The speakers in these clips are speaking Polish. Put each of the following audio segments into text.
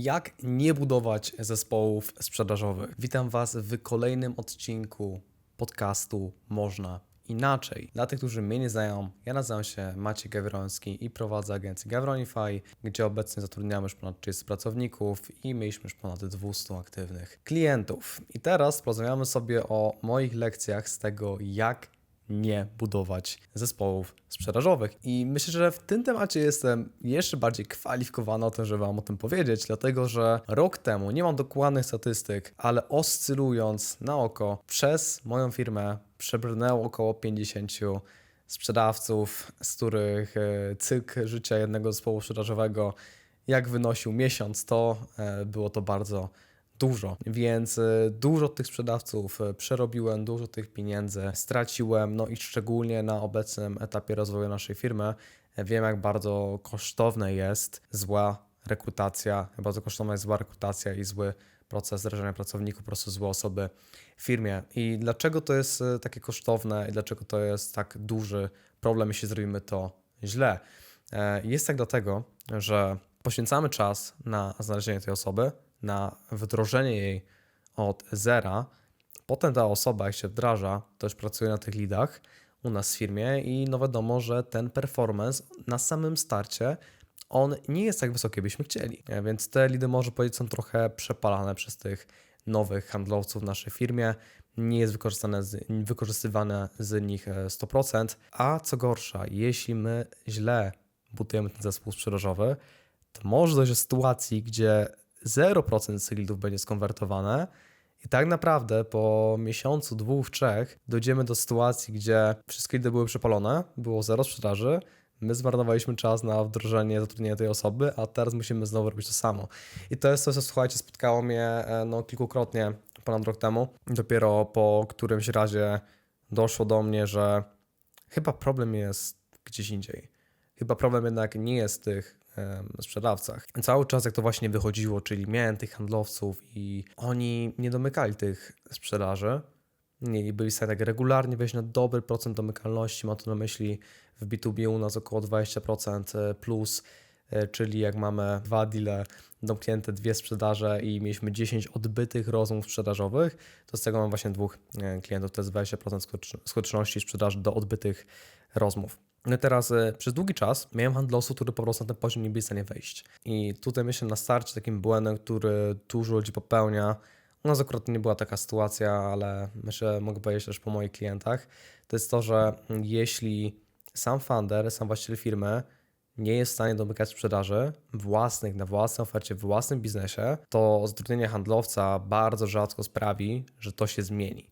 Jak nie budować zespołów sprzedażowych? Witam Was w kolejnym odcinku podcastu Można Inaczej. Dla tych, którzy mnie nie znają, ja nazywam się Maciej Gawroński i prowadzę agencję Gawronify, gdzie obecnie zatrudniamy już ponad 30 pracowników i mieliśmy już ponad 200 aktywnych klientów. I teraz porozmawiamy sobie o moich lekcjach z tego, jak nie budować zespołów sprzedażowych. I myślę, że w tym temacie jestem jeszcze bardziej kwalifikowany o tym, żeby Wam o tym powiedzieć, dlatego że rok temu, nie mam dokładnych statystyk, ale oscylując na oko, przez moją firmę przebrnęło około 50 sprzedawców, z których e, cykl życia jednego zespołu sprzedażowego jak wynosił miesiąc, to e, było to bardzo dużo, więc e, dużo tych sprzedawców e, przerobiłem, dużo tych pieniędzy straciłem, no i szczególnie na obecnym etapie rozwoju naszej firmy e, wiem, jak bardzo kosztowne jest zła rekrutacja, bardzo kosztowna jest zła rekrutacja i zły proces wdrażania pracowników, po prostu złe osoby w firmie. I dlaczego to jest takie kosztowne i dlaczego to jest tak duży problem, jeśli zrobimy to źle? Jest tak dlatego, że poświęcamy czas na znalezienie tej osoby, na wdrożenie jej od zera. Potem ta osoba, jak się wdraża, już pracuje na tych lidach u nas w firmie i no wiadomo, że ten performance na samym starcie on nie jest tak wysoki, byśmy chcieli. E, Więc te lidy, może powiedzieć, są trochę przepalane przez tych nowych handlowców w naszej firmie. Nie jest wykorzystane z, wykorzystywane z nich e, 100%. A co gorsza, jeśli my źle budujemy ten zespół sprzedażowy, to może dojść do sytuacji, gdzie 0% z tych będzie skonwertowane i tak naprawdę po miesiącu, dwóch, trzech dojdziemy do sytuacji, gdzie wszystkie lidy były przepalone, było zero sprzedaży, my zmarnowaliśmy czas na wdrożenie, zatrudnienie tej osoby, a teraz musimy znowu robić to samo. I to jest coś, co słuchajcie, spotkało mnie e, no, kilkukrotnie ponad rok temu. Dopiero po którymś razie doszło do mnie, że chyba problem jest gdzieś indziej. Chyba problem jednak nie jest w tych sprzedawcach. Cały czas jak to właśnie wychodziło, czyli miałem tych handlowców i oni nie domykali tych sprzedaży, nie byli w stanie tak regularnie wejść na dobry procent domykalności, mam tu na myśli w B2B u nas około 20% plus, e, czyli jak mamy dwa deale domknięte, dwie sprzedaże i mieliśmy 10 odbytych rozmów sprzedażowych, to z tego mam właśnie dwóch e, klientów, to jest 20% skutecz- skuteczności sprzedaży do odbytych rozmów. No teraz e, przez długi czas miałem handlowców, którzy po prostu na ten poziom nie byli w stanie wejść. I tutaj myślę na starcie takim błędem, który dużo ludzi popełnia, u nas akurat nie była taka sytuacja, ale myślę, mogę powiedzieć też po moich klientach, to jest to, że jeśli sam founder, sam właściciel firmy nie jest w stanie domykać sprzedaży własnych, na własnej ofercie, w własnym biznesie, to zatrudnienie handlowca bardzo rzadko sprawi, że to się zmieni.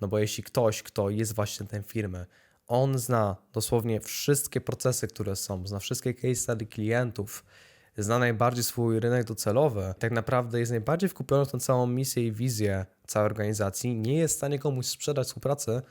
No bo jeśli ktoś, kto jest właścicielem firmy, on zna dosłownie wszystkie procesy, które są, zna wszystkie case study klientów, zna najbardziej swój rynek docelowy, tak naprawdę jest najbardziej wkupiony w tą całą misję i wizję całej organizacji, nie jest w stanie komuś sprzedać współpracy,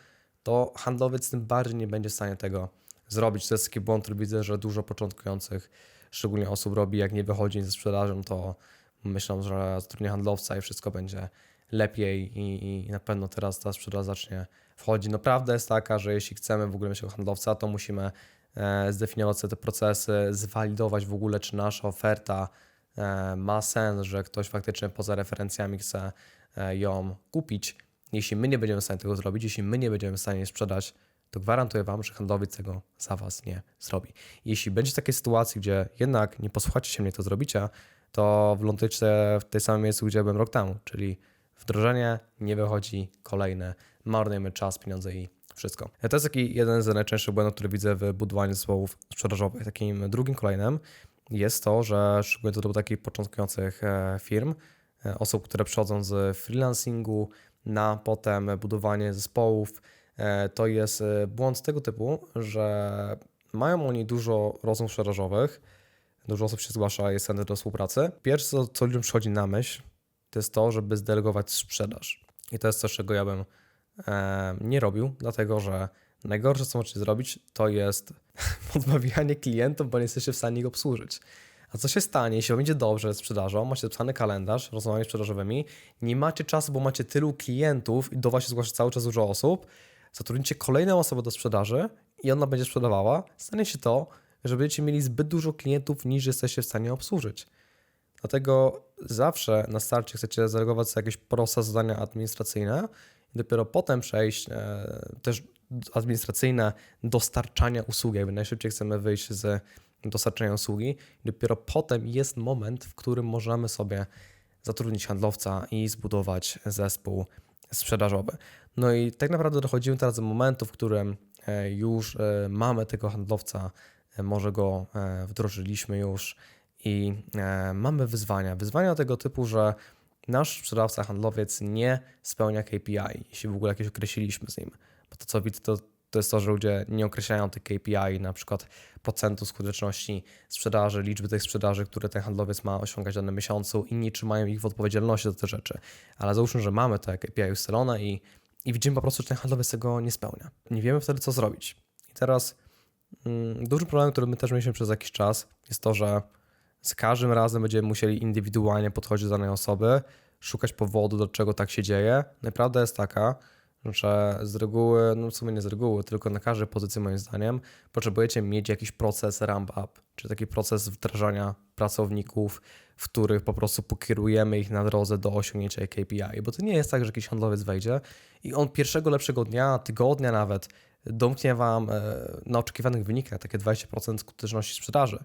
to handlowiec tym bardziej nie będzie w stanie tego zrobić. To jest taki błąd, który widzę, że dużo początkujących, szczególnie osób robi, jak nie wychodzi ze sprzedażą, to myślą, że zatrudnię handlowca i wszystko będzie lepiej i, i na pewno teraz ta sprzedaż zacznie wchodzić. No prawda jest taka, że jeśli chcemy w ogóle mieć handlowca, to musimy e, zdefiniować sobie te procesy, zwalidować w ogóle, czy nasza oferta e, ma sens, że ktoś faktycznie poza referencjami chce e, ją kupić. Jeśli my nie będziemy w stanie tego zrobić, jeśli my nie będziemy w stanie sprzedać, to gwarantuję Wam, że handlowiec tego za Was nie zrobi. Jeśli będzie takiej sytuacji, gdzie jednak nie posłuchacie się mnie, to zrobicie, to wlądujcie w tej samym miejscu, gdzie byłem rok temu, czyli wdrożenie, nie wychodzi, kolejne, marnujemy czas, pieniądze i wszystko. To jest taki jeden z najczęstszych błędów, który widzę w budowaniu zespołów sprzedażowych. Takim drugim kolejnym jest to, że szczególnie to do takich początkujących e, firm, e, osób, które przychodzą z freelancingu na potem budowanie zespołów, e, to jest błąd tego typu, że mają oni dużo rozmów sprzedażowych, dużo osób się zgłasza, jest chętnych do współpracy. Pierwsze, co, co ludziom przychodzi na myśl, to jest to, żeby zdelegować sprzedaż. I to jest coś, czego ja bym nie robił, dlatego że najgorsze, co możecie zrobić, to jest odmawianie klientów, bo nie jesteście w stanie ich obsłużyć. A co się stanie, jeśli będzie dobrze z sprzedażą, macie zapisany kalendarz, rozmowami sprzedażowymi, nie macie czasu, bo macie tylu klientów i do Was się zgłasza cały czas dużo osób, zatrudnicie kolejną osobę do sprzedaży i ona będzie sprzedawała, stanie się to, że będziecie mieli zbyt dużo klientów, niż jesteście w stanie obsłużyć. Dlatego zawsze na starcie chcecie zareagować sobie jakieś proste zadania administracyjne dopiero potem przejść e, też administracyjne dostarczania usługi. Jakby najszybciej chcemy wyjść z dostarczania usługi. Dopiero potem jest moment, w którym możemy sobie zatrudnić handlowca i zbudować zespół sprzedażowy. No i tak naprawdę dochodzimy teraz do momentu, w którym e, już e, mamy tego handlowca, może go wdrożyliśmy już i mamy wyzwania. Wyzwania tego typu, że nasz sprzedawca, handlowiec nie spełnia KPI, jeśli w ogóle jakieś określiliśmy z nim. Bo to co widzę, to, to jest to, że ludzie nie określają tych KPI, na przykład procentu skuteczności sprzedaży, liczby tych sprzedaży, które ten handlowiec ma osiągać w danym miesiącu, inni trzymają ich w odpowiedzialności za te rzeczy. Ale załóżmy, że mamy te KPI ustalone i, i widzimy po prostu, że ten handlowiec tego nie spełnia. Nie wiemy wtedy, co zrobić. I teraz mm, duży problem, który my też mieliśmy przez jakiś czas, jest to, że z każdym razem będziemy musieli indywidualnie podchodzić do danej osoby, szukać powodu, do czego tak się dzieje. Prawda jest taka, że z reguły, no w sumie nie z reguły, tylko na każdej pozycji moim zdaniem potrzebujecie mieć jakiś proces ramp up, czy taki proces wdrażania pracowników, w których po prostu pokierujemy ich na drodze do osiągnięcia KPI, bo to nie jest tak, że jakiś handlowiec wejdzie i on pierwszego lepszego dnia, tygodnia nawet domknie Wam e, na oczekiwanych wynikach takie 20% skuteczności sprzedaży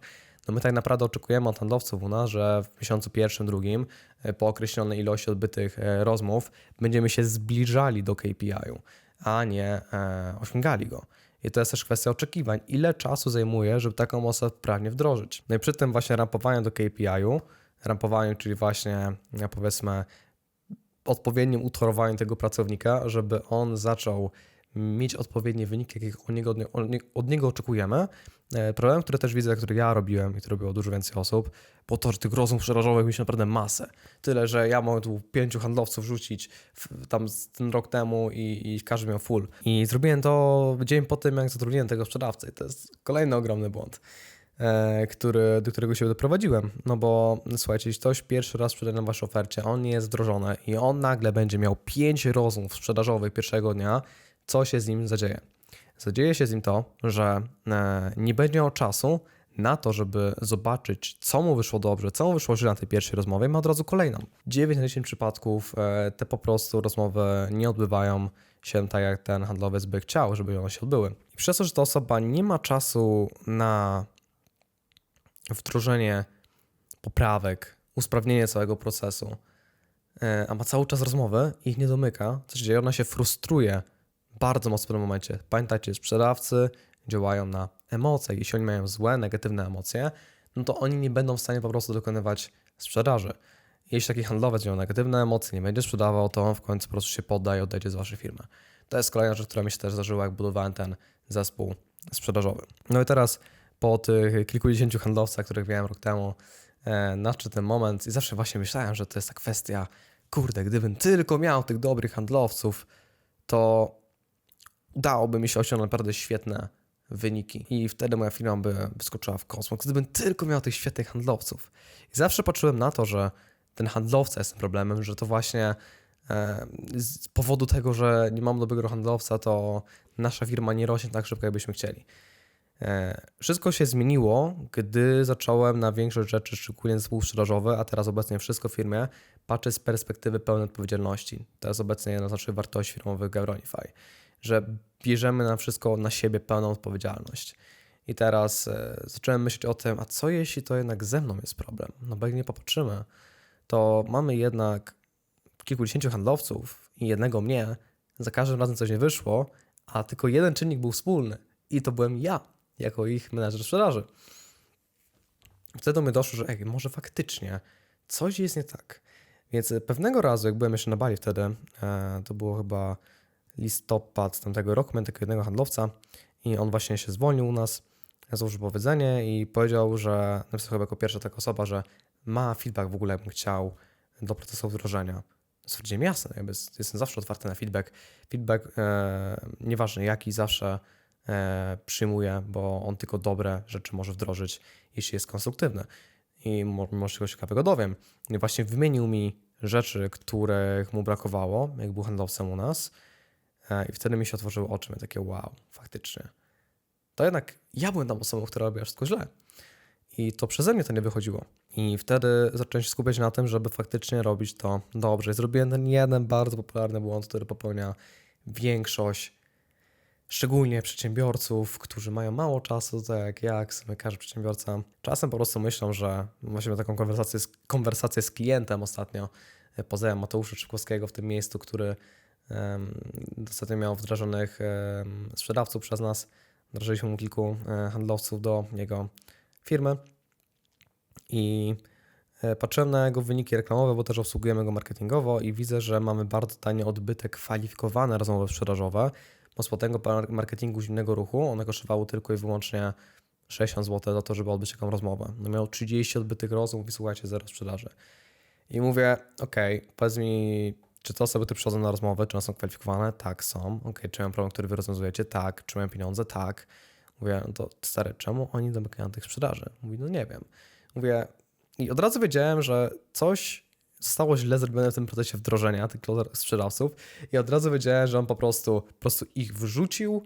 no my tak naprawdę oczekujemy od handlowców u nas, że w miesiącu pierwszym, drugim, e, po określonej ilości odbytych e, rozmów, będziemy się zbliżali do KPI-u, a nie e, osiągali go. I to jest też kwestia oczekiwań. Ile czasu zajmuje, żeby taką osobę prawnie wdrożyć? No i przy tym właśnie rampowaniu do KPI-u, rampowaniu, czyli właśnie powiedzmy odpowiednim utworowaniu tego pracownika, żeby on zaczął mieć odpowiednie wyniki, jakich od niego, od niego oczekujemy. E, problem, który też widzę, który ja robiłem i to robiło dużo więcej osób, bo to, że tych rozmów przerażowych mieliśmy naprawdę masę. Tyle, że ja mogłem tu pięciu handlowców rzucić w, tam ten rok temu i, i każdy miał full. I zrobiłem to dzień po tym, jak zatrudniłem tego sprzedawcę. I to jest kolejny ogromny błąd. E, który, do którego się doprowadziłem. No bo słuchajcie, jeśli ktoś pierwszy raz sprzedaje na waszej ofercie, on nie jest wdrożony i on nagle będzie miał pięć rozmów sprzedażowych pierwszego dnia, co się z nim zadzieje? Zadzieje się z nim to, że e, nie będzie miał czasu na to, żeby zobaczyć, co mu wyszło dobrze, co mu wyszło źle na tej pierwszej rozmowie, ma od razu kolejną. 9 na 10 przypadków e, te po prostu rozmowy nie odbywają się tak, jak ten handlowiec by chciał, żeby one się odbyły. I przez to, że ta osoba nie ma czasu na wdrożenie poprawek, usprawnienie całego procesu, e, a ma cały czas rozmowy i ich nie domyka, co się dzieje, ona się frustruje bardzo mocno w tym momencie. Pamiętajcie, sprzedawcy działają na emocje. Jeśli oni mają złe, negatywne emocje, no to oni nie będą w stanie po prostu dokonywać sprzedaży. Jeśli taki handlowiec miał negatywne emocje, nie będzie sprzedawał, to on w końcu po prostu się podda i odejdzie z waszej firmy. To jest kolejna rzecz, która mi się też zdarzyła, jak budowałem ten zespół sprzedażowy. No i teraz po tych kilkudziesięciu handlowcach, których miałem rok temu, e, nadszedł ten moment i zawsze właśnie myślałem, że to jest ta kwestia, kurde, gdybym tylko miał tych dobrych handlowców, to dałoby mi się osiągnąć naprawdę świetne wyniki i wtedy moja firma by wyskoczyła w kosmos, gdybym tylko miał tych świetnych handlowców. I zawsze patrzyłem na to, że ten handlowca jest tym problemem, że to właśnie e, z powodu tego, że nie mam dobrego handlowca, to nasza firma nie rośnie tak szybko, jakbyśmy chcieli. E, wszystko się zmieniło, gdy zacząłem na większość rzeczy, szczególnie zespół sprzedażowy, a teraz obecnie wszystko w firmie, patrzeć z perspektywy pełnej odpowiedzialności. Jest obecnie jedna z naszych wartości firmowych Gauronify że bierzemy na wszystko na siebie pełną odpowiedzialność. I teraz e, zacząłem myśleć o tym, a co jeśli to jednak ze mną jest problem? No bo jak nie popatrzymy, to mamy jednak kilkudziesięciu handlowców i jednego mnie, za każdym razem coś nie wyszło, a tylko jeden czynnik był wspólny i to byłem ja, jako ich menedżer sprzedaży. Wtedy mnie doszło, że ej, może faktycznie coś jest nie tak. Więc pewnego razu, jak byłem jeszcze na Bali wtedy, e, to było chyba listopad tamtego roku, miałem takiego jednego handlowca i on właśnie się zwolnił u nas, złożył powiedzenie i powiedział, że napisał chyba jako pierwsza taka osoba, że ma feedback w ogóle, jakbym chciał do procesu wdrożenia. Stwierdziłem jasne, jakby jestem zawsze otwarty na feedback. Feedback, e, nieważne jaki, zawsze e, przyjmuję, bo on tylko dobre rzeczy może wdrożyć, jeśli jest konstruktywny. I może czegoś ciekawego dowiem. I właśnie wymienił mi rzeczy, których mu brakowało, jak był handlowcem u nas, I wtedy mi się otworzyły oczy, takie wow, faktycznie. To jednak ja byłem tą osobą, która robiła wszystko źle. I to przeze mnie to nie wychodziło. I wtedy zacząłem się skupiać na tym, żeby faktycznie robić to dobrze. I zrobiłem ten jeden bardzo popularny błąd, który popełnia większość, szczególnie przedsiębiorców, którzy mają mało czasu, tak jak ja, jak każdy przedsiębiorca. Czasem po prostu myślą, że właśnie taką konwersację z, konwersację z klientem ostatnio. e, Pozdrawiam Mateusza Szybkowskiego w tym miejscu, który um, ostatnio miał wdrażanych sprzedawców przez nas. Wdrażaliśmy mu kilku e, handlowców do jego firmy i e, patrzyłem na jego wyniki reklamowe, bo też obsługujemy go marketingowo i widzę, że mamy bardzo tanie odbyte kwalifikowane rozmowy sprzedażowe, bo z marketingu zimnego ruchu one kosztowały tylko i wyłącznie 60 zł za to, żeby odbyć taką rozmowę. No miał 30 odbytych rozmów i słuchajcie, zero sprzedaży. I mówię, okej, powiedz mi, czy te osoby, które przychodzą na rozmowę, czy one są kwalifikowane? Tak, są. Okej, czy mają problem, który wy rozwiązujecie? Tak. Czy mają pieniądze? Tak. Mówię, no to stary, czemu oni domykają tych sprzedaży? Mówi, no nie wiem. Mówię, i od razu wiedziałem, że coś zostało źle zrobione w tym procesie wdrożenia tych sprzedawców i od razu wiedziałem, że on po prostu, po prostu ich wrzucił,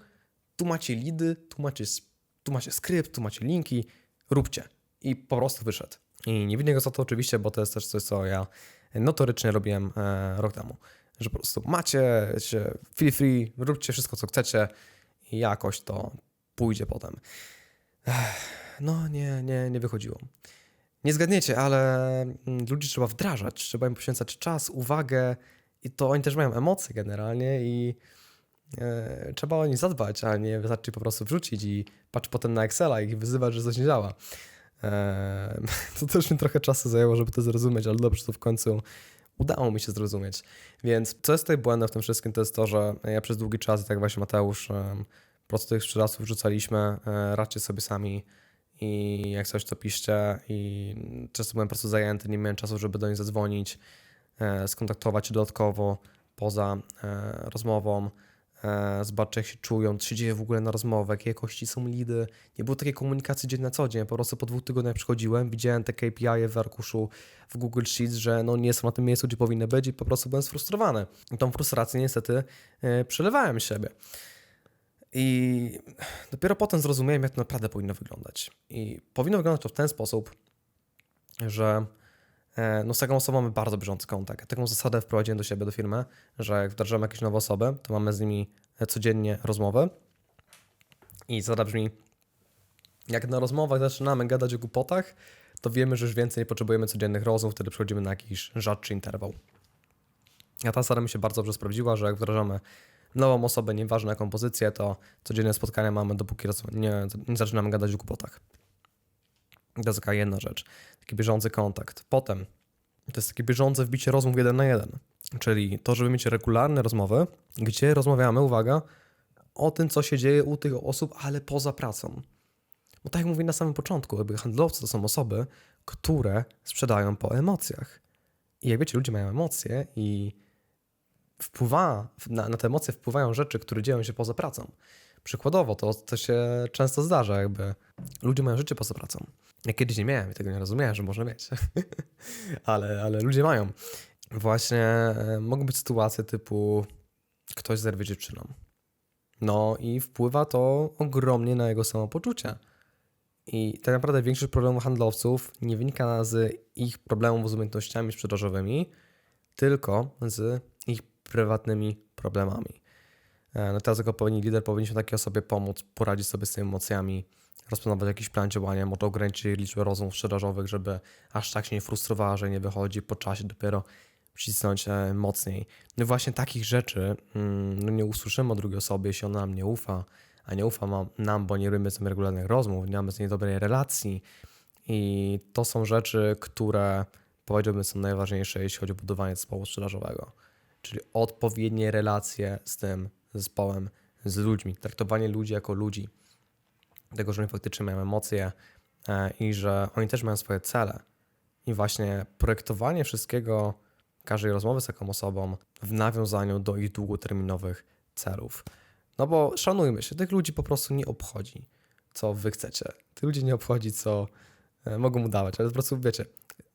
tu macie lidy, tu macie, tu macie skrypt, tu macie linki, róbcie. I po prostu wyszedł. I nie winien go za to oczywiście, bo to jest też coś, co ja notorycznie robiłem e, rok temu. Że po prostu macie się feel free, róbcie wszystko, co chcecie i jakoś to pójdzie potem. No nie, nie, nie wychodziło. Nie zgadniecie, ale mm, ludzi trzeba wdrażać, trzeba im poświęcać czas, uwagę i to oni też mają emocje generalnie i e, trzeba o nich zadbać, a nie wystarczy po prostu wrzucić i patrz potem na Excela i wyzywać, że coś nie działa. E, to też mi trochę czasu zajęło, żeby to zrozumieć, ale dobrze, to w końcu udało mi się zrozumieć. Więc co jest tutaj błędem w tym wszystkim, to jest to, że ja przez długi czas, tak właśnie Mateusz, prostu tych sprzedawców rzucaliśmy, e, radźcie sobie sami i jak coś to piszcie i często byłem po prostu zajęty, nie miałem czasu, żeby do nich zadzwonić, e, skontaktować się dodatkowo poza e, rozmową, e, zobaczyć jak się czują, się dzieje w ogóle na rozmowę, jakie jakości są lidy. Nie było takiej komunikacji dzień na co dzień, po prostu po dwóch tygodniach przychodziłem, widziałem te KPI w arkuszu w Google Sheets, że no nie są na tym miejscu, gdzie powinny być i po prostu byłem sfrustrowany. I tą frustrację niestety e, przelewałem siebie. I dopiero potem zrozumiałem, jak to naprawdę powinno wyglądać. I powinno wyglądać to w ten sposób, że no z taką osobą mamy bardzo bieżący kontakt. Taką zasadę wprowadziłem do siebie, do firmy, że jak wdrażamy jakieś nowe osoby, to mamy z nimi e, codziennie rozmowę. I zasada brzmi, jak na rozmowach zaczynamy gadać o głupotach, to wiemy, że już więcej nie potrzebujemy codziennych rozmów, wtedy przechodzimy na jakiś rzadszy interwał. A ta zasada mi się bardzo dobrze sprawdziła, że jak wdrażamy nową osobę, nieważne jaką pozycję, to codzienne spotkania mamy, dopóki nie, nie zaczynamy gadać o głupotach. To jest taka jedna rzecz. Taki bieżący kontakt. Potem to jest takie bieżące wbicie rozmów jeden na jeden. Czyli to, żeby mieć regularne rozmowy, gdzie rozmawiamy, uwaga, o tym, co się dzieje u tych osób, ale poza pracą. Bo tak jak mówię na samym początku, jakby handlowcy to są osoby, które sprzedają po emocjach. I jak wiecie, ludzie mają emocje i wpływa, na, na te emocje wpływają rzeczy, które dzieją się poza pracą. Przykładowo, to, to się często zdarza, jakby ludzie mają życie poza pracą. Ja kiedyś nie miałem i tego nie rozumiałem, że można mieć, ale, ale ludzie mają. Właśnie e, mogą być sytuacje typu ktoś zerwie dziewczyną. No i wpływa to ogromnie na jego samopoczucie. I tak naprawdę większość problemów handlowców nie wynika z ich problemów z umiejętnościami sprzedażowymi, tylko z ich prywatnymi problemami. E, No teraz jako pewni lider powinniśmy takiej osobie pomóc, poradzić sobie z tymi emocjami, rozplanować jakiś plan działania, może ograniczyć liczbę rozmów sprzedażowych, żeby aż tak się nie frustrowała, że nie wychodzi, po czasie dopiero przycisnąć e, mocniej. No właśnie takich rzeczy mm, no nie usłyszymy od drugiej osoby, jeśli ona nam nie ufa, a nie ufa nam, bo nie robimy z regularnych rozmów, nie mamy z niej dobrej relacji i to są rzeczy, które powiedziałbym są najważniejsze, jeśli chodzi o budowanie zespołu sprzedażowego czyli odpowiednie relacje z tym zespołem, z ludźmi, traktowanie ludzi jako ludzi, tego, że oni faktycznie mają emocje e, i że oni też mają swoje cele. I właśnie projektowanie wszystkiego, każdej rozmowy z taką osobą w nawiązaniu do ich długoterminowych celów. No bo szanujmy się, tych ludzi po prostu nie obchodzi, co wy chcecie. Tych ludzi nie obchodzi, co e, mogą mu dawać, ale po prostu wiecie,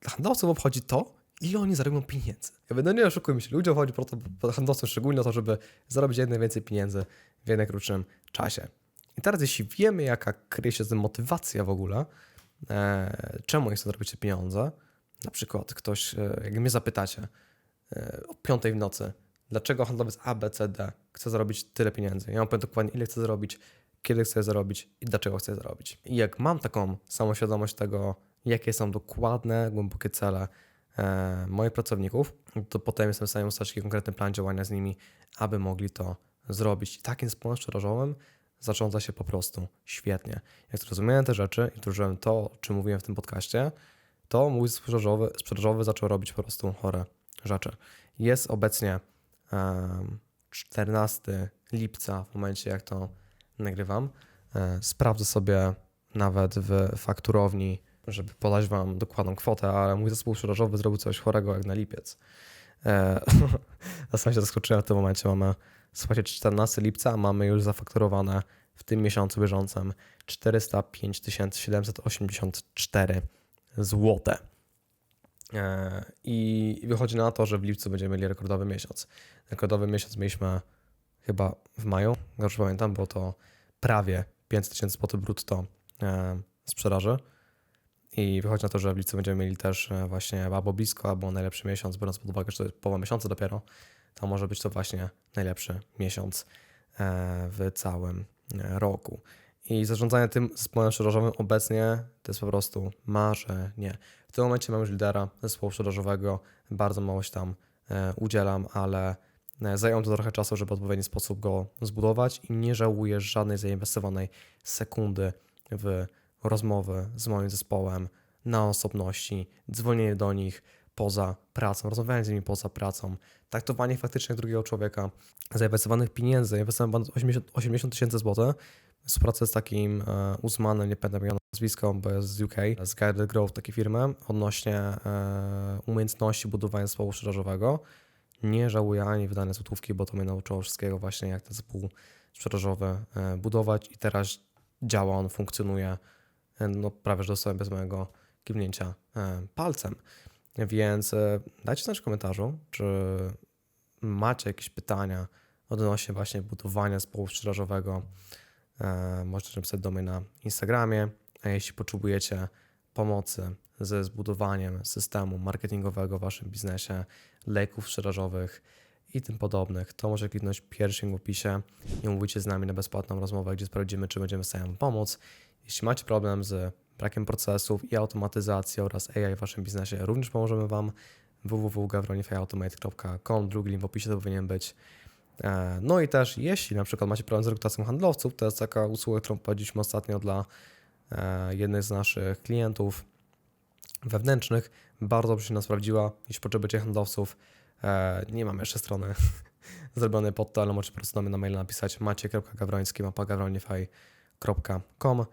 handlowców obchodzi to, ile oni zarobią pieniędzy. Ja no nie oszukujmy się, ludziom chodzi po to, handlowcom szczególnie o to, żeby zarobić jak najwięcej pieniędzy w jak najkrótszym czasie. I teraz jeśli wiemy, jaka kryje się z tym motywacja w ogóle, e, czemu ja chcę zarobić te pieniądze. Na przykład ktoś, e, jak mnie zapytacie e, o 5 w nocy, dlaczego handlowiec A, B, C, D chce zarobić tyle pieniędzy. Ja mam powiem dokładnie, ile chcę zarobić, kiedy chcę zarobić i dlaczego chcę zarobić. I jak mam taką samoświadomość tego, jakie są dokładne, głębokie cele moich pracowników, to potem jestem w stanie ustalić konkretny plan działania z nimi, aby mogli to zrobić. I takim sposobem sprzedażowym zarządza się po prostu świetnie. Jak zrozumiałem te rzeczy i wdrożyłem to, o czym mówiłem w tym podcaście, to mój sprzedażowy, sprzedażowy zaczął robić po prostu chore rzeczy. Jest obecnie em, 14 lipca, w momencie jak to nagrywam. E, Sprawdzę sobie nawet w fakturowni, żeby podać Wam dokładną kwotę, ale mój zespół sprzedażowy zrobił coś chorego jak na lipiec. E, Zastanawiam się zaskoczyłem w tym momencie. Mamy, słuchajcie, 14 lipca, a mamy już zafakturowane w tym miesiącu bieżącym 405 784 złote. E, I wychodzi na to, że w lipcu będziemy mieli rekordowy miesiąc. Rekordowy miesiąc mieliśmy chyba w maju, dobrze pamiętam, było to prawie 5 tysięcy złotych brutto e, sprzedaży. I wychodzi na to, że w lipcu będziemy mieli też e, właśnie albo blisko, albo najlepszy miesiąc, biorąc pod uwagę, że to jest połowa miesiąca dopiero, to może być to właśnie najlepszy miesiąc e, w całym e, roku. I zarządzanie tym zespołem sprzedażowym obecnie to jest po prostu marzenie. W tym momencie mam już lidera zespołu sprzedażowego, bardzo mało się tam udzielam, ale zajęło to trochę czasu, żeby w odpowiedni sposób go zbudować i nie żałuję żadnej zainwestowanej sekundy w rozmowy z moim zespołem na osobności, dzwonienie do nich poza pracą, rozmawianie z nimi poza pracą, traktowanie faktycznie drugiego człowieka, zainwestowanych pieniędzy, zainwestowałem ponad 80 80 tysięcy złotych, współpracę z takim e, Uzmanem, nie pamiętam jego nazwiska, bo jest z UK, z Guided Growth, takiej firmy, odnośnie e, umiejętności budowania zespołu sprzedażowego. Nie żałuję ani wydania złotówki, bo to mnie nauczyło wszystkiego właśnie, jak ten zespół sprzedażowy e, budować i teraz działa on, funkcjonuje no, prawie że dosłownie bez mojego kiwnięcia e, palcem. Więc e, dajcie znać w komentarzu, czy macie jakieś pytania odnośnie właśnie budowania zespołu sprzedażowego. E, Możecie napisać do mnie na Instagramie, a jeśli potrzebujecie pomocy ze zbudowaniem systemu marketingowego w waszym biznesie, leków sprzedażowych i tym podobnych, to może kliknąć pierwszy link w opisie i umówicie z nami na bezpłatną rozmowę, gdzie sprawdzimy, czy będziemy w stanie wam pomóc. Jeśli macie problem z brakiem procesów i automatyzacji oraz AI w waszym biznesie, również pomożemy wam www.gawronifyautomate.com, drugi link w opisie to powinien być. E, No i też, jeśli na przykład macie problem z rekrutacją handlowców, to jest taka usługa, którą prowadziliśmy ostatnio dla e, jednych z naszych klientów wewnętrznych. Bardzo dobrze się nas sprawdziła. Jeśli potrzebujecie handlowców, e, nie mam jeszcze strony zrobionej pod to, ale możecie po prostu na mail napisać macie.gawroński.com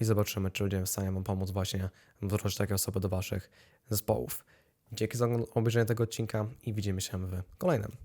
i zobaczymy, czy będziemy w stanie Wam pomóc właśnie wdrożyć takie osoby do Waszych zespołów. Dzięki za obejrzenie tego odcinka i widzimy się w kolejnym.